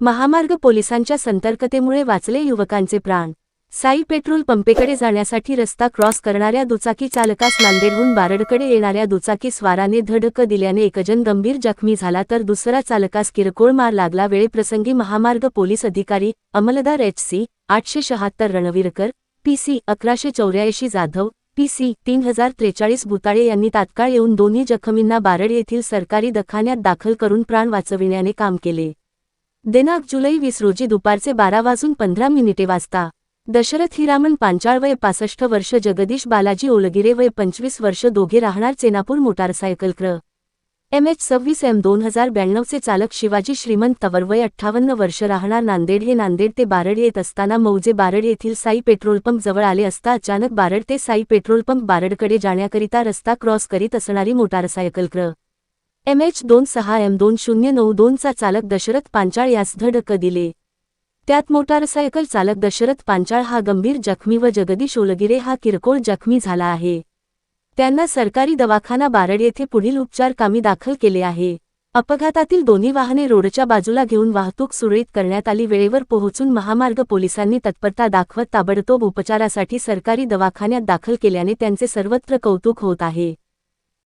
महामार्ग पोलिसांच्या सतर्कतेमुळे वाचले युवकांचे प्राण. साई पेट्रोल पंपेकडे जाण्यासाठी रस्ता क्रॉस करणाऱ्या दुचाकी चालकास नांदेडहून बारडकडे येणाऱ्या दुचाकी स्वाराने धडक दिल्याने एकजण गंभीर जखमी झाला तर दुसरा चालकास किरकोळ मार लागला वेळेप्रसंगी महामार्ग पोलीस अधिकारी अमलदार एच सी आठशे शहात्तर रणवीरकर पीसी अकराशे चौऱ्याऐंशी जाधव पीसी तीन हजार त्रेचाळीस भुताळे यांनी तात्काळ येऊन दोन्ही जखमींना बारड येथील सरकारी दखान्यात दाखल करून प्राण वाचविण्याने काम केले. दिनांक जुलै वीस रोजी दुपारचे बारा वाजून पंधरा मिनिटे वाजता. दशरथ हिरामन पांचाळ वय पासष्ट वर्ष जगदीश बालाजी ओलगिरे वय पंचवीस वर्ष दोघे राहणार चेनापूर मोटारसायकल क्र एम एच सव्वीस एम दोन हजार ब्याण्णवचे चालक शिवाजी श्रीमंत तवर वय अठ्ठावन्न वर्ष राहणार नांदेड हे नांदेड ते बारड येत असताना मौजे बारड येथील साई पेट्रोल पंप जवळ आले असता अचानक बारड ते साई पेट्रोल पंप बारडकडे जाण्याकरिता रस्ता क्रॉस करीत असणारी मोटारसायकल क्र एम एच दोन सहा एम दोन शून्य नऊ दोनचा चालक दशरथ पांचाळ यास धडक दिले. त्यात मोटारसायकल चालक दशरथ पांचाळ हा गंभीर जखमी व जगदीश ओलगिरे हा किरकोळ जखमी झाला आहे. त्यांना सरकारी दवाखाना बारड येथे पुढील उपचार कामी दाखल केले आहे. अपघातातील दोन्ही वाहने रोडच्या बाजूला घेऊन वाहतूक सुरळीत करण्यात आली. वेळेवर पोहोचून महामार्ग पोलिसांनी तत्परता दाखवत ताबडतोब उपचारासाठी सरकारी दवाखान्यात दाखल केल्याने त्यांचे सर्वत्र कौतुक होत आहे.